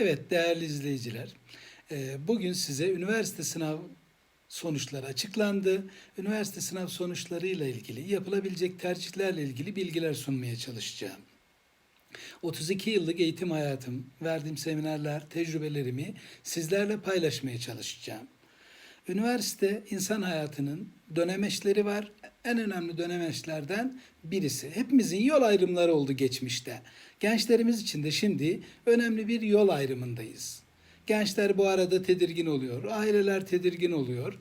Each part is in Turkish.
Evet değerli izleyiciler, e, bugün size üniversite sınav sonuçları açıklandı. Üniversite sınav sonuçlarıyla ilgili yapılabilecek tercihlerle ilgili bilgiler sunmaya çalışacağım. 32 yıllık eğitim hayatım, verdiğim seminerler, tecrübelerimi sizlerle paylaşmaya çalışacağım. Üniversite insan hayatının dönemeçleri var. En önemli dönemeçlerden birisi. Hepimizin yol ayrımları oldu geçmişte. Gençlerimiz için de şimdi önemli bir yol ayrımındayız. Gençler bu arada tedirgin oluyor, aileler tedirgin oluyor.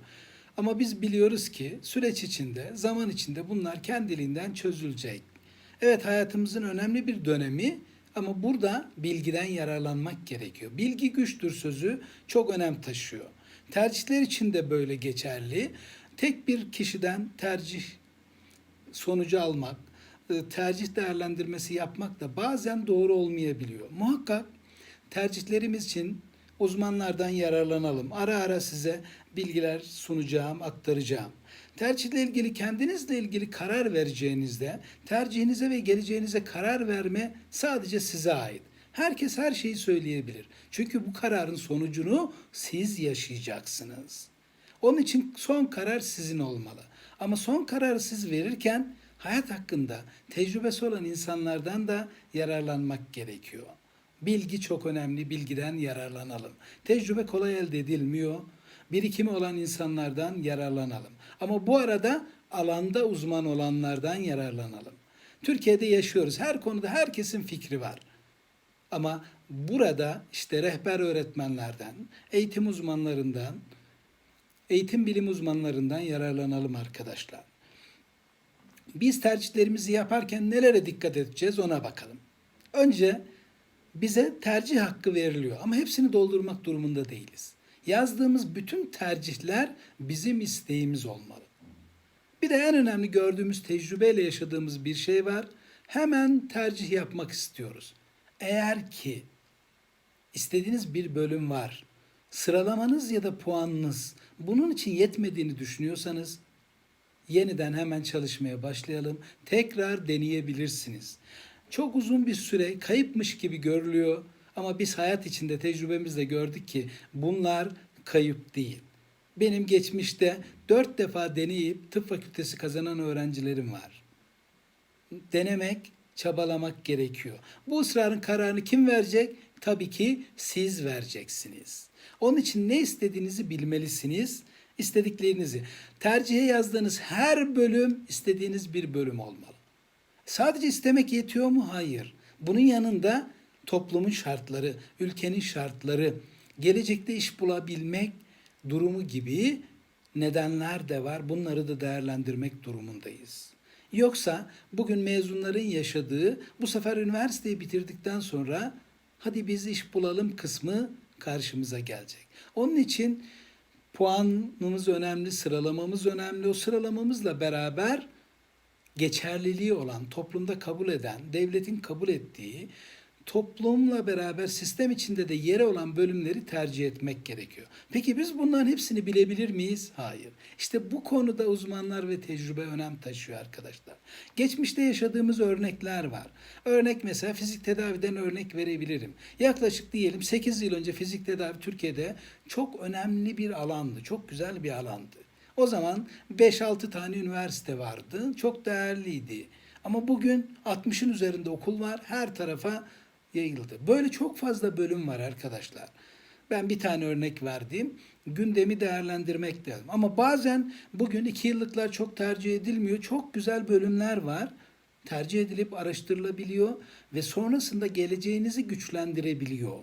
Ama biz biliyoruz ki süreç içinde, zaman içinde bunlar kendiliğinden çözülecek. Evet hayatımızın önemli bir dönemi ama burada bilgiden yararlanmak gerekiyor. Bilgi güçtür sözü çok önem taşıyor. Tercihler için de böyle geçerli. Tek bir kişiden tercih sonucu almak, e, tercih değerlendirmesi yapmak da bazen doğru olmayabiliyor. Muhakkak tercihlerimiz için uzmanlardan yararlanalım. Ara ara size bilgiler sunacağım, aktaracağım. Tercihle ilgili kendinizle ilgili karar vereceğinizde tercihinize ve geleceğinize karar verme sadece size ait. Herkes her şeyi söyleyebilir. Çünkü bu kararın sonucunu siz yaşayacaksınız. Onun için son karar sizin olmalı. Ama son kararı siz verirken hayat hakkında tecrübesi olan insanlardan da yararlanmak gerekiyor. Bilgi çok önemli, bilgiden yararlanalım. Tecrübe kolay elde edilmiyor. Birikimi olan insanlardan yararlanalım. Ama bu arada alanda uzman olanlardan yararlanalım. Türkiye'de yaşıyoruz. Her konuda herkesin fikri var. Ama burada işte rehber öğretmenlerden, eğitim uzmanlarından, eğitim bilim uzmanlarından yararlanalım arkadaşlar. Biz tercihlerimizi yaparken nelere dikkat edeceğiz ona bakalım. Önce bize tercih hakkı veriliyor ama hepsini doldurmak durumunda değiliz. Yazdığımız bütün tercihler bizim isteğimiz olmalı. Bir de en önemli gördüğümüz tecrübeyle yaşadığımız bir şey var. Hemen tercih yapmak istiyoruz. Eğer ki istediğiniz bir bölüm var, sıralamanız ya da puanınız bunun için yetmediğini düşünüyorsanız yeniden hemen çalışmaya başlayalım. Tekrar deneyebilirsiniz. Çok uzun bir süre kayıpmış gibi görülüyor ama biz hayat içinde tecrübemizle gördük ki bunlar kayıp değil. Benim geçmişte dört defa deneyip tıp fakültesi kazanan öğrencilerim var. Denemek, çabalamak gerekiyor. Bu ısrarın kararını kim verecek? Tabii ki siz vereceksiniz. Onun için ne istediğinizi bilmelisiniz. İstediklerinizi. Tercihe yazdığınız her bölüm istediğiniz bir bölüm olmalı. Sadece istemek yetiyor mu? Hayır. Bunun yanında toplumun şartları, ülkenin şartları, gelecekte iş bulabilmek durumu gibi nedenler de var. Bunları da değerlendirmek durumundayız. Yoksa bugün mezunların yaşadığı bu sefer üniversiteyi bitirdikten sonra hadi biz iş bulalım kısmı karşımıza gelecek. Onun için puanımız önemli, sıralamamız önemli. O sıralamamızla beraber geçerliliği olan, toplumda kabul eden, devletin kabul ettiği, toplumla beraber sistem içinde de yeri olan bölümleri tercih etmek gerekiyor. Peki biz bunların hepsini bilebilir miyiz? Hayır. İşte bu konuda uzmanlar ve tecrübe önem taşıyor arkadaşlar. Geçmişte yaşadığımız örnekler var. Örnek mesela fizik tedaviden örnek verebilirim. Yaklaşık diyelim 8 yıl önce fizik tedavi Türkiye'de çok önemli bir alandı. Çok güzel bir alandı. O zaman 5-6 tane üniversite vardı. Çok değerliydi. Ama bugün 60'ın üzerinde okul var. Her tarafa yayıldı. Böyle çok fazla bölüm var arkadaşlar. Ben bir tane örnek verdim. Gündemi değerlendirmek lazım. Ama bazen bugün iki yıllıklar çok tercih edilmiyor. Çok güzel bölümler var. Tercih edilip araştırılabiliyor ve sonrasında geleceğinizi güçlendirebiliyor.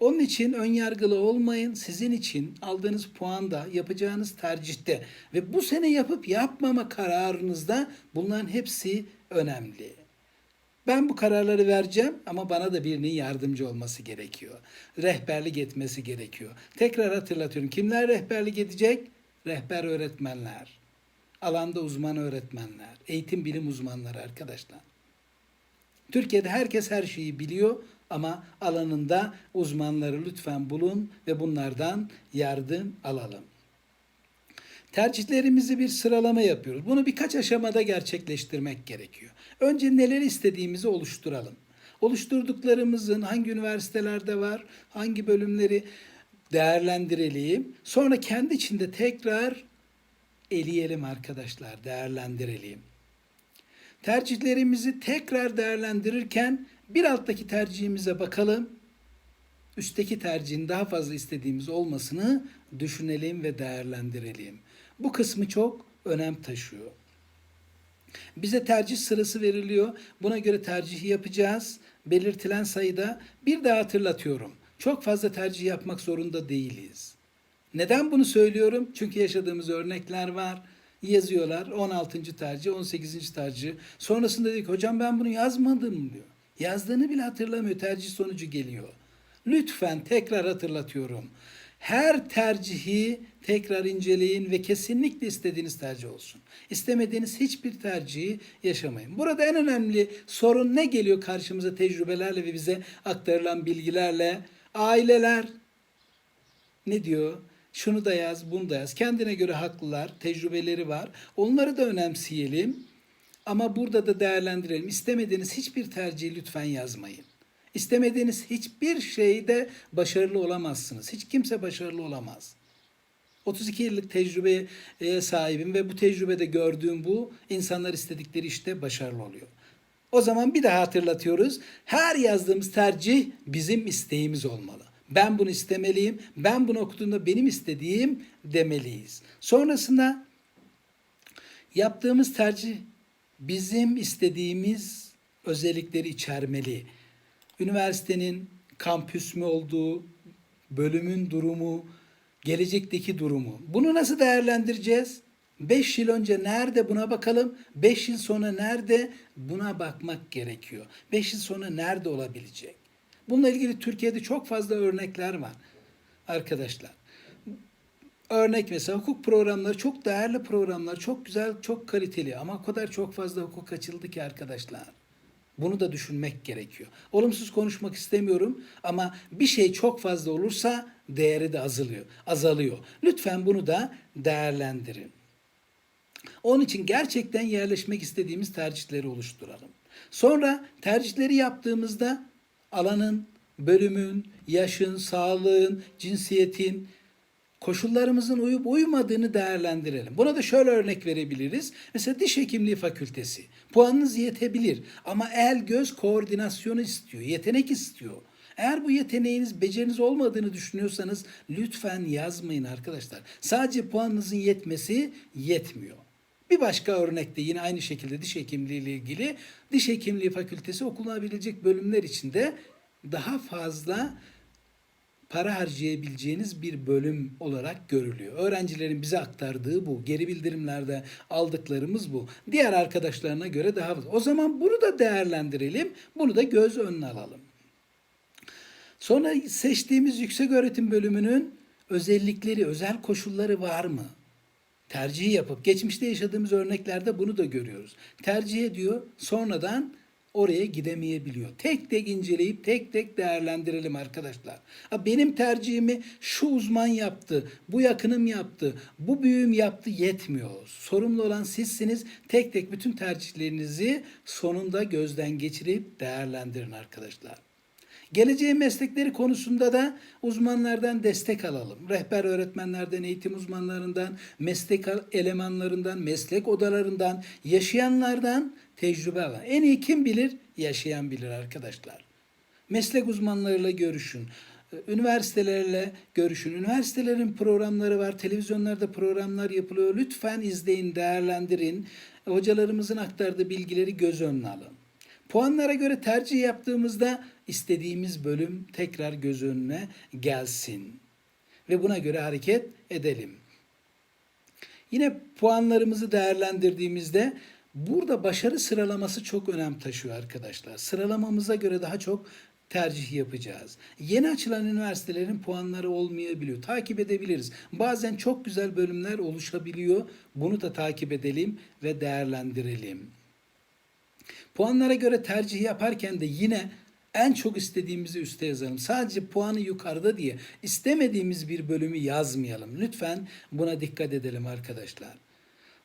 Onun için ön yargılı olmayın. Sizin için aldığınız puanda, yapacağınız tercihte ve bu sene yapıp yapmama kararınızda bunların hepsi önemli. Ben bu kararları vereceğim ama bana da birinin yardımcı olması gerekiyor. Rehberlik etmesi gerekiyor. Tekrar hatırlatıyorum. Kimler rehberlik edecek? Rehber öğretmenler. Alanda uzman öğretmenler. Eğitim bilim uzmanları arkadaşlar. Türkiye'de herkes her şeyi biliyor ama alanında uzmanları lütfen bulun ve bunlardan yardım alalım. Tercihlerimizi bir sıralama yapıyoruz. Bunu birkaç aşamada gerçekleştirmek gerekiyor. Önce neler istediğimizi oluşturalım. Oluşturduklarımızın hangi üniversitelerde var, hangi bölümleri değerlendirelim. Sonra kendi içinde tekrar eleyelim arkadaşlar, değerlendirelim. Tercihlerimizi tekrar değerlendirirken bir alttaki tercihimize bakalım. Üstteki tercihin daha fazla istediğimiz olmasını düşünelim ve değerlendirelim. Bu kısmı çok önem taşıyor. Bize tercih sırası veriliyor. Buna göre tercihi yapacağız. Belirtilen sayıda bir daha hatırlatıyorum. Çok fazla tercih yapmak zorunda değiliz. Neden bunu söylüyorum? Çünkü yaşadığımız örnekler var. Yazıyorlar 16. tercih, 18. tercih. Sonrasında ki hocam ben bunu yazmadım diyor. Yazdığını bile hatırlamıyor. Tercih sonucu geliyor. Lütfen tekrar hatırlatıyorum. Her tercihi tekrar inceleyin ve kesinlikle istediğiniz tercih olsun. İstemediğiniz hiçbir tercihi yaşamayın. Burada en önemli sorun ne geliyor karşımıza tecrübelerle ve bize aktarılan bilgilerle? Aileler ne diyor? Şunu da yaz, bunu da yaz. Kendine göre haklılar, tecrübeleri var. Onları da önemseyelim. Ama burada da değerlendirelim. İstemediğiniz hiçbir tercihi lütfen yazmayın. İstemediğiniz hiçbir şeyde başarılı olamazsınız. Hiç kimse başarılı olamaz. 32 yıllık tecrübeye sahibim ve bu tecrübede gördüğüm bu insanlar istedikleri işte başarılı oluyor. O zaman bir daha hatırlatıyoruz. Her yazdığımız tercih bizim isteğimiz olmalı. Ben bunu istemeliyim. Ben bunu okuduğumda benim istediğim demeliyiz. Sonrasında yaptığımız tercih bizim istediğimiz özellikleri içermeli. Üniversitenin kampüs mü olduğu, bölümün durumu, gelecekteki durumu. Bunu nasıl değerlendireceğiz? 5 yıl önce nerede buna bakalım? 5 yıl sonra nerede? Buna bakmak gerekiyor. 5 yıl sonra nerede olabilecek? Bununla ilgili Türkiye'de çok fazla örnekler var arkadaşlar. Örnek mesela hukuk programları çok değerli programlar, çok güzel, çok kaliteli ama o kadar çok fazla hukuk açıldı ki arkadaşlar. Bunu da düşünmek gerekiyor. Olumsuz konuşmak istemiyorum ama bir şey çok fazla olursa değeri de azalıyor. Azalıyor. Lütfen bunu da değerlendirin. Onun için gerçekten yerleşmek istediğimiz tercihleri oluşturalım. Sonra tercihleri yaptığımızda alanın, bölümün, yaşın, sağlığın, cinsiyetin, koşullarımızın uyup uymadığını değerlendirelim. Buna da şöyle örnek verebiliriz. Mesela diş hekimliği fakültesi. Puanınız yetebilir ama el göz koordinasyonu istiyor, yetenek istiyor. Eğer bu yeteneğiniz, beceriniz olmadığını düşünüyorsanız lütfen yazmayın arkadaşlar. Sadece puanınızın yetmesi yetmiyor. Bir başka örnekte yine aynı şekilde diş hekimliği ile ilgili diş hekimliği fakültesi okunabilecek bölümler içinde daha fazla para harcayabileceğiniz bir bölüm olarak görülüyor. Öğrencilerin bize aktardığı bu. Geri bildirimlerde aldıklarımız bu. Diğer arkadaşlarına göre daha fazla. O zaman bunu da değerlendirelim. Bunu da göz önüne alalım. Sonra seçtiğimiz yüksek öğretim bölümünün özellikleri, özel koşulları var mı? Tercihi yapıp geçmişte yaşadığımız örneklerde bunu da görüyoruz. Tercih ediyor, sonradan oraya gidemeyebiliyor. Tek tek inceleyip tek tek değerlendirelim arkadaşlar. Benim tercihimi şu uzman yaptı, bu yakınım yaptı, bu büyüğüm yaptı yetmiyor. Sorumlu olan sizsiniz. Tek tek bütün tercihlerinizi sonunda gözden geçirip değerlendirin arkadaşlar. Geleceğin meslekleri konusunda da uzmanlardan destek alalım. Rehber öğretmenlerden, eğitim uzmanlarından, meslek elemanlarından, meslek odalarından, yaşayanlardan tecrübe alan. En iyi kim bilir? Yaşayan bilir arkadaşlar. Meslek uzmanlarıyla görüşün. Üniversitelerle görüşün. Üniversitelerin programları var. Televizyonlarda programlar yapılıyor. Lütfen izleyin, değerlendirin. Hocalarımızın aktardığı bilgileri göz önüne alın. Puanlara göre tercih yaptığımızda istediğimiz bölüm tekrar göz önüne gelsin. Ve buna göre hareket edelim. Yine puanlarımızı değerlendirdiğimizde burada başarı sıralaması çok önem taşıyor arkadaşlar. Sıralamamıza göre daha çok tercih yapacağız. Yeni açılan üniversitelerin puanları olmayabiliyor. Takip edebiliriz. Bazen çok güzel bölümler oluşabiliyor. Bunu da takip edelim ve değerlendirelim. Puanlara göre tercih yaparken de yine en çok istediğimizi üste yazalım. Sadece puanı yukarıda diye istemediğimiz bir bölümü yazmayalım. Lütfen buna dikkat edelim arkadaşlar.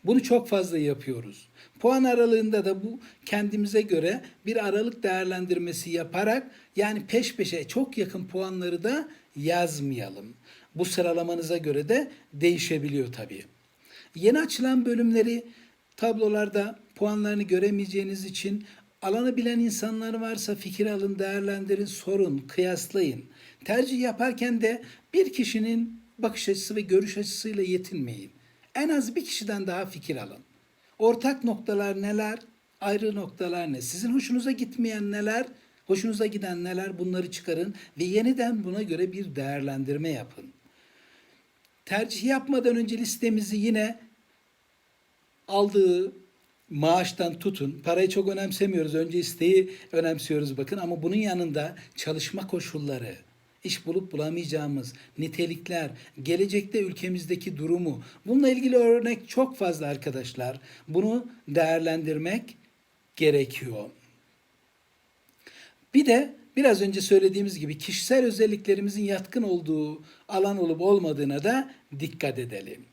Bunu çok fazla yapıyoruz. Puan aralığında da bu kendimize göre bir aralık değerlendirmesi yaparak yani peş peşe çok yakın puanları da yazmayalım. Bu sıralamanıza göre de değişebiliyor tabii. Yeni açılan bölümleri tablolarda puanlarını göremeyeceğiniz için alanı bilen insanlar varsa fikir alın, değerlendirin, sorun, kıyaslayın. Tercih yaparken de bir kişinin bakış açısı ve görüş açısıyla yetinmeyin. En az bir kişiden daha fikir alın. Ortak noktalar neler? Ayrı noktalar ne? Sizin hoşunuza gitmeyen neler? Hoşunuza giden neler? Bunları çıkarın ve yeniden buna göre bir değerlendirme yapın. Tercih yapmadan önce listemizi yine aldığı maaştan tutun. Parayı çok önemsemiyoruz. Önce isteği önemsiyoruz bakın ama bunun yanında çalışma koşulları, iş bulup bulamayacağımız nitelikler, gelecekte ülkemizdeki durumu. Bununla ilgili örnek çok fazla arkadaşlar. Bunu değerlendirmek gerekiyor. Bir de biraz önce söylediğimiz gibi kişisel özelliklerimizin yatkın olduğu alan olup olmadığına da dikkat edelim.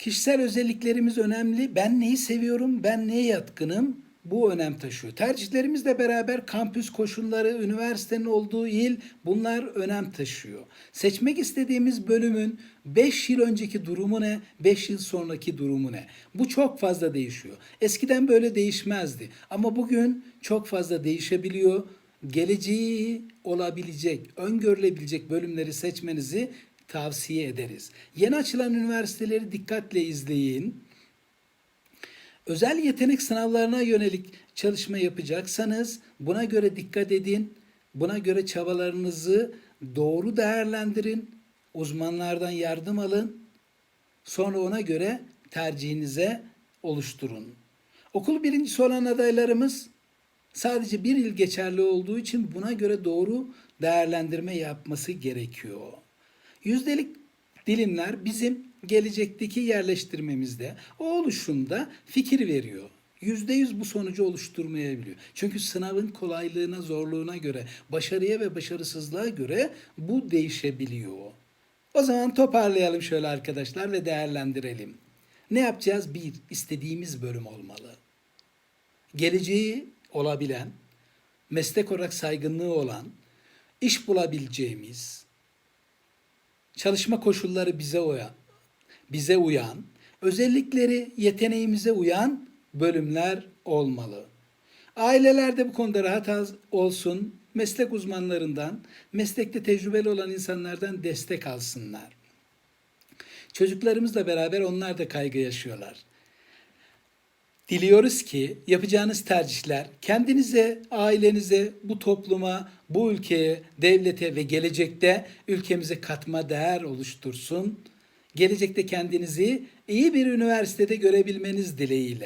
Kişisel özelliklerimiz önemli. Ben neyi seviyorum, ben neye yatkınım? Bu önem taşıyor. Tercihlerimizle beraber kampüs koşulları, üniversitenin olduğu il bunlar önem taşıyor. Seçmek istediğimiz bölümün 5 yıl önceki durumu ne, 5 yıl sonraki durumu ne? Bu çok fazla değişiyor. Eskiden böyle değişmezdi ama bugün çok fazla değişebiliyor. Geleceği olabilecek, öngörülebilecek bölümleri seçmenizi tavsiye ederiz. Yeni açılan üniversiteleri dikkatle izleyin. Özel yetenek sınavlarına yönelik çalışma yapacaksanız buna göre dikkat edin. Buna göre çabalarınızı doğru değerlendirin. Uzmanlardan yardım alın. Sonra ona göre tercihinize oluşturun. Okul birincisi olan adaylarımız sadece bir yıl geçerli olduğu için buna göre doğru değerlendirme yapması gerekiyor. Yüzdelik dilimler bizim gelecekteki yerleştirmemizde, o oluşumda fikir veriyor. Yüzde yüz bu sonucu oluşturmayabiliyor. Çünkü sınavın kolaylığına, zorluğuna göre, başarıya ve başarısızlığa göre bu değişebiliyor. O zaman toparlayalım şöyle arkadaşlar ve değerlendirelim. Ne yapacağız? Bir, istediğimiz bölüm olmalı. Geleceği olabilen, meslek olarak saygınlığı olan, iş bulabileceğimiz, çalışma koşulları bize uyan, bize uyan, özellikleri yeteneğimize uyan bölümler olmalı. Aileler de bu konuda rahat olsun, meslek uzmanlarından, meslekte tecrübeli olan insanlardan destek alsınlar. Çocuklarımızla beraber onlar da kaygı yaşıyorlar. Diliyoruz ki yapacağınız tercihler kendinize, ailenize, bu topluma, bu ülkeye, devlete ve gelecekte ülkemize katma değer oluştursun. Gelecekte kendinizi iyi bir üniversitede görebilmeniz dileğiyle.